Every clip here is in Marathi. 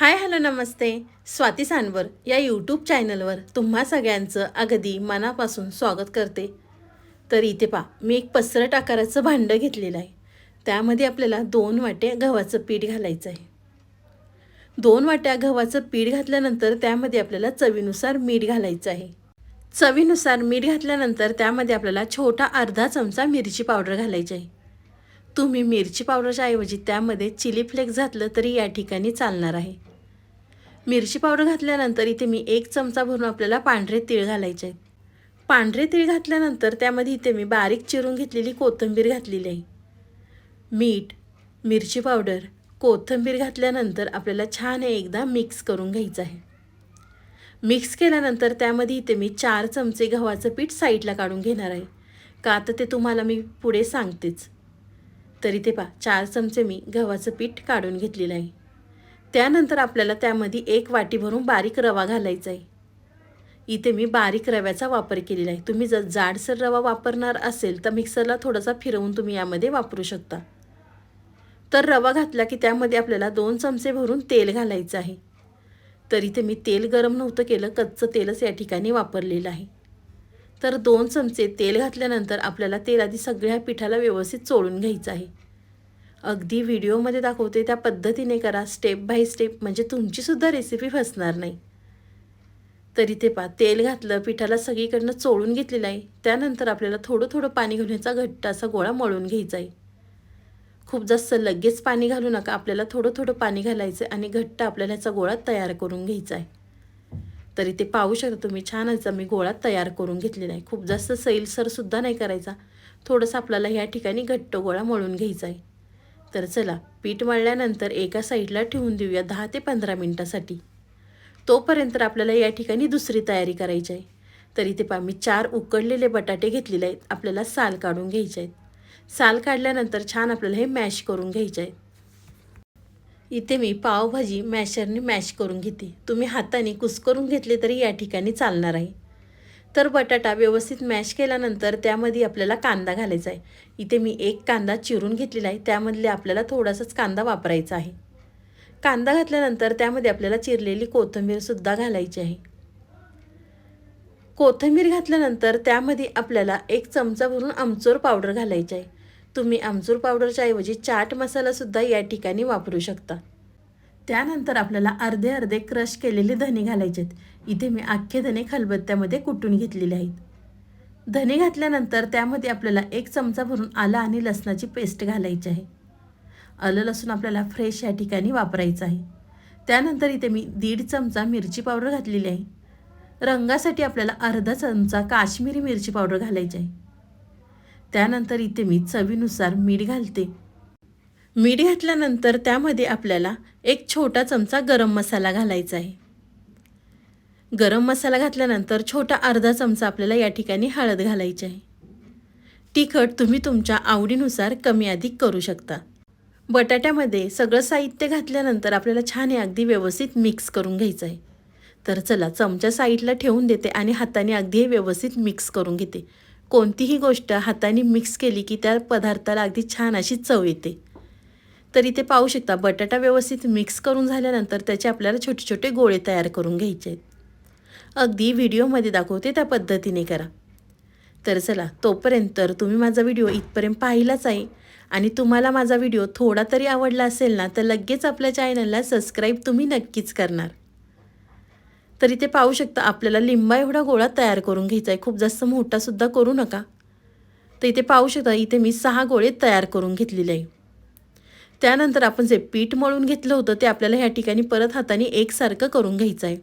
हाय हॅलो नमस्ते. स्वाती सानवर या यूट्यूब चॅनलवर तुम्हा सगळ्यांचं अगदी मनापासून स्वागत करते. तर इथे पा मी एक पसरट आकाराचं भांडं घेतलेलं आहे. त्यामध्ये आपल्याला दोन वाट्या गव्हाचं पीठ घालायचं आहे. दोन वाट्या गव्हाचं पीठ घातल्यानंतर त्यामध्ये आपल्याला चवीनुसार मीठ घालायचं आहे. चवीनुसार मीठ घातल्यानंतर त्यामध्ये आपल्याला छोटा अर्धा चमचा मिरची पावडर घालायची आहे. तुम्ही मिरची पावडरच्या ऐवजी त्यामध्ये चिली फ्लेक्स घातलं तरी या ठिकाणी चालणार आहे. मिरची पावडर घातल्यानंतर इथे मी एक चमचा भरून आपल्याला पांढरे तीळ घालायचे आहेत. पांढरे तीळ घातल्यानंतर त्यामध्ये इथे मी बारीक चिरून घेतलेली कोथिंबीर घातलेली आहे. मीठ मिरची पावडर कोथिंबीर घातल्यानंतर आपल्याला छान एकदा मिक्स करून घ्यायचं आहे. मिक्स केल्यानंतर त्यामध्ये इथे मी चार चमचे गव्हाचं पीठ साईडला काढून घेणार आहे. का तर ते तुम्हाला मी पुढे सांगतेच. तरी ते पा चार चमचे मी गव्हाचं पीठ काढून घेतलेलं आहे. त्यानंतर आपल्याला त्यामध्ये एक वाटी भरून बारीक रवा घालायचा आहे. इथे मी बारीक रव्याचा वापर केलेला आहे. तुम्ही जर जाडसर रवा वापरणार असेल तर मिक्सरला थोडासा फिरवून तुम्ही यामध्ये वापरू शकता. तर रवा घातला की त्यामध्ये आपल्याला दोन चमचे भरून तेल घालायचं आहे. तर इथे मी तेल गरम नव्हतं केलं कच्चं तेलच या ठिकाणी वापरलेलं आहे. तर दोन चमचे तेल घातल्यानंतर आपल्याला तेल आधी सगळ्या पिठाला व्यवस्थित चोळून घ्यायचं आहे. अगदी व्हिडिओमध्ये दाखवते त्या पद्धतीने करा स्टेप बाय स्टेप म्हणजे तुमचीसुद्धा रेसिपी फसणार नाही. तरी ते पा तेल घातलं पिठाला सगळीकडनं चोळून घेतलेलं आहे. त्यानंतर आपल्याला थोडं थोडं पाणी घालण्याचा ह्याचा घट्ट असा गोळा मळून घ्यायचा आहे. खूप जास्त लगेच पाणी घालू नका. आपल्याला थोडं थोडं पाणी घालायचं आणि घट्ट आपल्याला ह्याचा गोळा तयार करून घ्यायचा आहे. तरी ते पाहू शकता तुम्ही छान याचा मी गोळा तयार करून घेतलेला आहे. खूप जास्त सैलसरसुद्धा नाही करायचा. थोडंसं आपल्याला ह्या ठिकाणी घट्ट गोळा मळून घ्यायचा आहे. तर चला पीठ मळल्यानंतर एका साईडला ठेवून देऊया दहा ते पंधरा मिनटासाठी. तोपर्यंत आपल्याला या ठिकाणी दुसरी तयारी करायची आहे. तर इथे पा मी चार उकडलेले बटाटे घेतलेले आहेत. आपल्याला साल काढून घ्यायचे आहेत. साल काढल्यानंतर छान आपल्याला हे मॅश करून घ्यायचे आहे इथे मी पावभाजी मॅशरने मॅश करून घेते. तुम्ही हाताने कुस्करून घेतले तरी या ठिकाणी चालणार आहे. तर बटाटा व्यवस्थित मॅश केल्यानंतर त्यामध्ये आपल्याला कांदा घालायचा आहे. इथे मी एक कांदा चिरून घेतलेला आहे. त्यामधले आपल्याला थोडासाच कांदा वापरायचा आहे. कांदा घातल्यानंतर त्यामध्ये आपल्याला चिरलेली कोथिंबीरसुद्धा घालायची आहे. कोथिंबीर घातल्यानंतर त्यामध्ये आपल्याला एक चमचा भरून आमचूर पावडर घालायची आहे. तुम्ही आमचूर पावडरच्या ऐवजी चाट मसालासुद्धा या ठिकाणी वापरू शकता. त्यानंतर आपल्याला अर्धे अर्धे क्रश केलेले धने घालायचे आहेत. इथे मी अख्खे धने खलबत्त्यामध्ये कुटून घेतलेले आहेत. धने घातल्यानंतर त्यामध्ये आपल्याला एक चमचा भरून आलं आणि लसणाची पेस्ट घालायची आहे. आलं लसूण आपल्याला फ्रेश या ठिकाणी वापरायचं आहे. त्यानंतर इथे मी दीड चमचा मिरची पावडर घातलेली आहे. रंगासाठी आपल्याला अर्धा चमचा काश्मीरी मिरची पावडर घालायची आहे. त्यानंतर इथे मी चवीनुसार मीठ घालते. मीठ घातल्यानंतर त्यामध्ये आपल्याला एक छोटा चमचा गरम मसाला घालायचा आहे. गरम मसाला घातल्यानंतर छोटा अर्धा चमचा आपल्याला या ठिकाणी हळद घालायची आहे. तिखट तुम्ही तुमच्या आवडीनुसार कमी अधिक करू शकता. बटाट्यामध्ये सगळं साहित्य घातल्यानंतर आपल्याला छान हे अगदी व्यवस्थित मिक्स करून घ्यायचं आहे. तर चला चमचा साईडला ठेवून देते आणि हाताने अगदी व्यवस्थित मिक्स करून घेते. कोणतीही गोष्ट हाताने मिक्स केली की त्या पदार्थाला अगदी छान अशी चव येते. तर इथे पाहू शकता. बटाटा व्यवस्थित मिक्स करून झाल्यानंतर त्याचे आपल्याला छोटे छोटे गोळे तयार करून घ्यायचे आहेत. अगदी व्हिडिओमध्ये दाखवते त्या पद्धतीने करा. तर चला तोपर्यंत तर तुम्ही माझा व्हिडिओ इथपर्यंत पाहिलाच आहे. आणि तुम्हाला माझा व्हिडिओ थोडा तरी आवडला असेल ना तर लगेच आपल्या चॅनलला सबस्क्राईब तुम्ही नक्कीच करणार. तर इथे पाहू शकता आपल्याला लिंबा एवढा गोळा तयार करून घ्यायचा आहे. खूप जास्त मोठासुद्धा करू नका. तर इथे पाहू शकता इथे मी सहा गोळे तयार करून घेतलेले आहे. त्यानंतर आपण जे पीठ मळून घेतलं होतं ते आपल्याला ह्या ठिकाणी परत हाताने एकसारखं करून घ्यायचं आहे.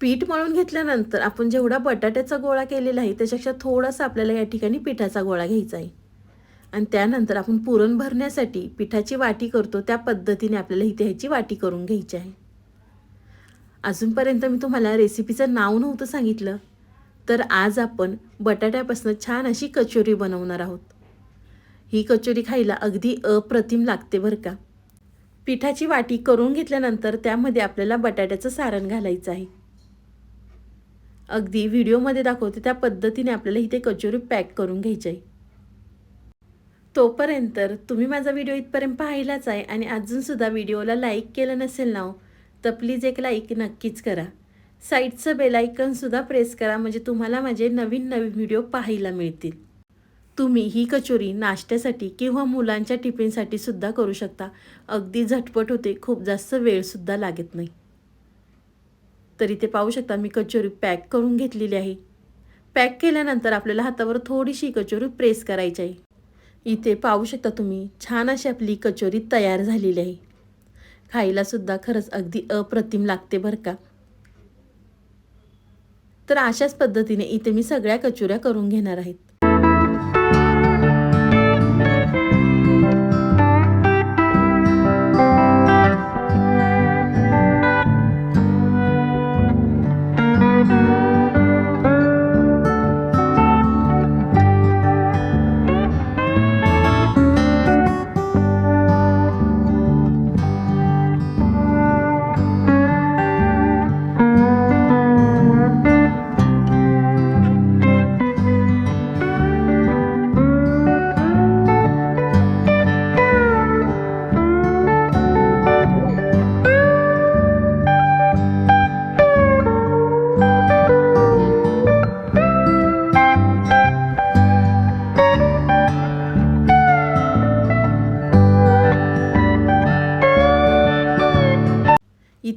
पीठ मळून घेतल्यानंतर आपण जेवढा बटाट्याचा गोळा केलेला आहे त्याच्यापेक्षा थोडासा आपल्याला या ठिकाणी पिठाचा गोळा घ्यायचा आहे. आणि त्यानंतर आपण पुरण भरण्यासाठी पिठाची वाटी करतो त्या पद्धतीने आपल्याला इथे ह्याची वाटी करून घ्यायची आहे. अजूनपर्यंत मी तुम्हाला रेसिपीचं नाव नव्हतं सांगितलं तर आज आपण बटाट्यापासून छान अशी कचोरी बनवणार आहोत. ही कचोरी खायला अगदी अप्रतिम लागते बरं का. पिठाची वाटी करून घेतल्यानंतर त्यामध्ये आपल्याला बटाट्याचं सारण घालायचं आहे. अगदी व्हिडिओमध्ये दाखवते त्या पद्धतीने आपल्याला इथे कचोरी पॅक करून घ्यायची आहे. तोपर्यंत तुम्ही माझा व्हिडिओ इथपर्यंत पाहिलाच आहे आणि अजूनसुद्धा व्हिडिओला लाईक केलं नसेल ना हो, तर प्लीज एक लाईक नक्कीच करा. साईडचं बेलायकनसुद्धा प्रेस करा म्हणजे तुम्हाला माझे नवीन नवीन व्हिडिओ पाहायला मिळतील. तुम्ही ही कचोरी नाश्त्यासाठी किंवा मुलांच्या टिफिनसाठी सुद्धा करू शकता. अगदी झटपट होते खूप जास्त वेळसुद्धा लागत नाही. तर इथे पाहू शकता मी कचोरी पॅक करून घेतलेली आहे. पॅक केल्यानंतर आपल्याला हातावर थोडीशी कचोरी प्रेस करायची आहे. इथे पाहू शकता तुम्ही छान अशी आपली कचोरी तयार झालेली आहे. खायलासुद्धा खरंच अगदी अप्रतिम लागते बरं का. तर अशाच पद्धतीने इथे मी सगळ्या कचोऱ्या करून घेणार आहेत.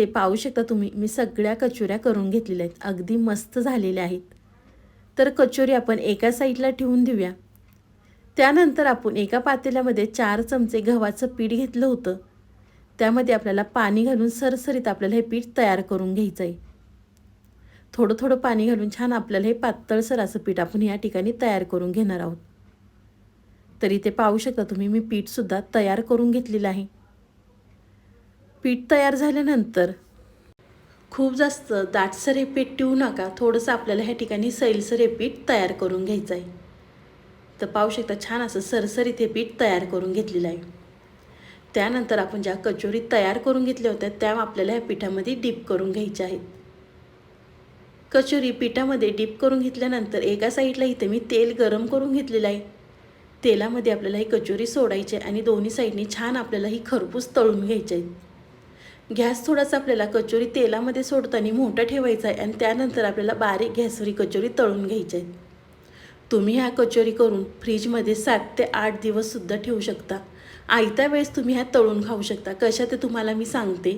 इथे पाहू शकता तुम्ही. मी सगळ्या कचोऱ्या करून घेतलेल्या आहेत. अगदी मस्त झालेल्या आहेत. तर कचोरी आपण एका साईडला ठेवून देऊया. त्यानंतर आपण एका पातेल्यामध्ये चार चमचे गव्हाचं पीठ घेतलं होतं. त्यामध्ये आपल्याला पाणी घालून सरसरीत आपल्याला हे पीठ तयार करून घ्यायचं आहे. थोडं थोडं पाणी घालून छान आपल्याला हे पातळसर असं पीठ आपण या ठिकाणी तयार करून घेणार आहोत. तरी ते पाहू शकता तुम्ही मी पीठसुद्धा तयार करून घेतलेलं आहे. पीठ तयार झाल्यानंतर खूप जास्त दाटसर हे पीठ ठेवू नका. थोडंसं आपल्याला ह्या ठिकाणी सैलसर हे पीठ तयार करून घ्यायचं आहे. तर पाहू शकता छान असं सरसरीत हे पीठ तयार करून घेतलेलं आहे. त्यानंतर आपण ज्या कचोरी तयार करून घेतल्या होत्या त्या आपल्याला ह्या पिठामध्ये डीप करून घ्यायच्या आहेत. कचोरी पिठामध्ये डीप करून घेतल्यानंतर एका साईडला इथे मी तेल गरम करून घेतलेलं आहे. तेलामध्ये आपल्याला ही कचोरी सोडायची आहे आणि दोन्ही साईडने छान आपल्याला ही खरपूस तळून घ्यायची आहे. गॅस थोडासा आपल्याला कचोरी तेलामध्ये सोडताना मोठा ठेवायचा आहे आणि त्यानंतर आपल्याला बारीक गॅसवरी कचोरी तळून घ्यायची आहे. तुम्ही ह्या कचोरी करून फ्रीजमध्ये सात ते आठ दिवससुद्धा ठेवू शकता. आयत्या वेळेस तुम्ही ह्या तळून खाऊ शकता. कशा ते तुम्हाला मी सांगते.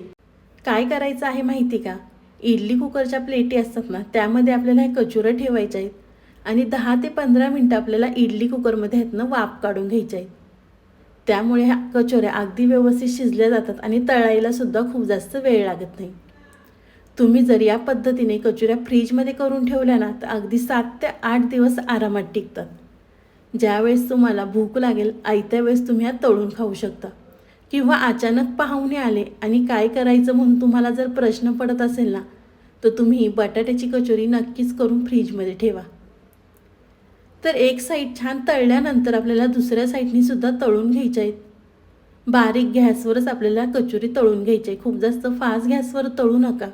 काय करायचं आहे माहिती का? इडली कुकरच्या प्लेटी असतात ना त्यामध्ये आपल्याला ह्या कचोऱ्या ठेवायच्या आहेत. आणि दहा ते पंधरा मिनटं आपल्याला इडली कुकरमध्ये आहेत ना वाफ काढून घ्यायच्या आहेत त्यामुळे ह्या कचोऱ्या अगदी व्यवस्थित शिजल्या जातात आणि तळायलासुद्धा खूप जास्त वेळ लागत नाही. तुम्ही जर या पद्धतीने कचोऱ्या फ्रीजमध्ये करून ठेवल्या ना तर अगदी सात ते आठ दिवस आरामात टिकतात. ज्यावेळेस तुम्हाला भूक लागेल आयत्या वेळेस तुम्ही ह्या तळून खाऊ शकता. किंवा अचानक पाहुणे आले आणि काय करायचं म्हणून तुम्हाला जर प्रश्न पडत असेल ना तर तुम्ही बटाट्याची कचोरी नक्कीच करून फ्रीजमध्ये ठेवा. तर एक साईड छान तळल्यानंतर आपल्याला दुसऱ्या साईडनी सुद्धा तळून घ्यायच्या आहेत. बारीक गॅसवरच आपल्याला कचोरी तळून घ्यायची आहे. खूप जास्त फास्ट गॅसवर तळू नका.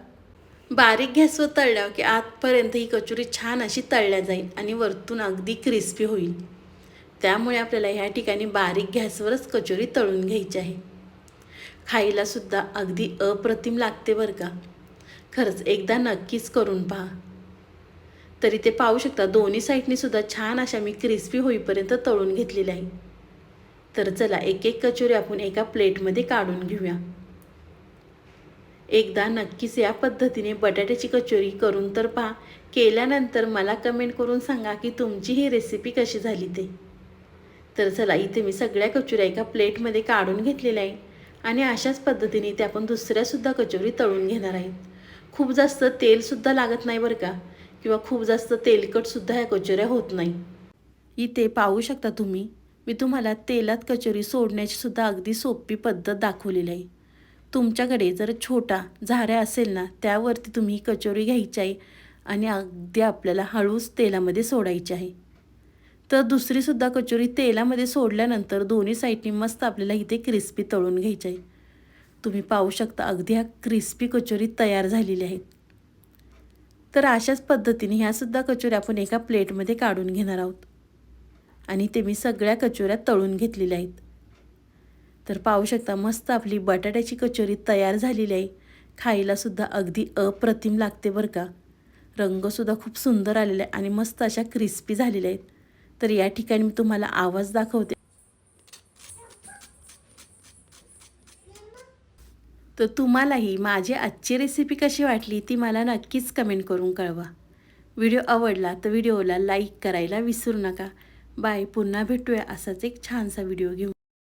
बारीक गॅसवर तळल्यावर की आतपर्यंत ही कचोरी छान अशी तळल्या जाईल आणि वरतून अगदी क्रिस्पी होईल. त्यामुळे आपल्याला ह्या ठिकाणी बारीक गॅसवरच कचोरी तळून घ्यायची आहे. खायलासुद्धा अगदी अप्रतिम लागते बरं का. खरंच एकदा नक्कीच करून पहा. तरी ते पाहू शकता दोन्ही साईडनी सुद्धा छान अशा मी क्रिस्पी होईपर्यंत तळून घेतलेल्या आहे. तर चला एक एक कचोरी आपण एका प्लेटमध्ये काढून घेऊया. एकदा नक्कीच या पद्धतीने बटाट्याची कचोरी करून तर पहा केल्यानंतर मला कमेंट करून सांगा की तुमची ही रेसिपी कशी झाली ते. तर चला इथे मी सगळ्या कचोऱ्या एका प्लेटमध्ये काढून घेतलेल्या आहे आणि अशाच पद्धतीने ते आपण दुसऱ्यासुद्धा कचोरी तळून घेणार आहेत. खूप जास्त तेलसुद्धा लागत नाही बरं का. किंवा खूप जास्त तेलकटसुद्धा ह्या कचोऱ्या होत नाही. इथे पाहू शकता तुम्ही मी तुम्हाला तेलात कचोरी सोडण्याचीसुद्धा अगदी सोपी पद्धत दाखवलेली आहे. तुमच्याकडे जर छोटा झाऱ्या असेल ना त्यावरती तुम्ही कचोरी घ्यायची आहे आणि अगदी आपल्याला हळूच तेलामध्ये सोडायची आहे. तर दुसरीसुद्धा कचोरी तेलामध्ये सोडल्यानंतर दोन्ही साईडनी मस्त आपल्याला इथे क्रिस्पी तळून घ्यायची आहे. तुम्ही पाहू शकता अगदी ह्या क्रिस्पी कचोरी तयार झालेल्या आहेत. तर अशाच पद्धतीने ह्यासुद्धा कचोऱ्या आपण एका प्लेटमध्ये काढून घेणार आहोत. आणि ते मी सगळ्या कचोऱ्या तळून घेतलेल्या आहेत. तर पाहू शकता मस्त आपली बटाट्याची कचोरी तयार झालेली आहे. खायलासुद्धा अगदी अप्रतिम लागते बरं का. रंगसुद्धा खूप सुंदर आलेला आहे आणि मस्त अशा क्रिस्पी झालेल्या आहेत. तर या ठिकाणी मी तुम्हाला आवाज दाखवते. तर तुम्हालाही माझी आजची रेसिपी कशी वाटली ती मला नक्कीच कमेंट करून कळवा. व्हिडिओ आवडला तर व्हिडिओला लाईक करायला विसरू नका. बाय पुन्हा भेटूया असाच एक छानसा व्हिडिओ घेऊन.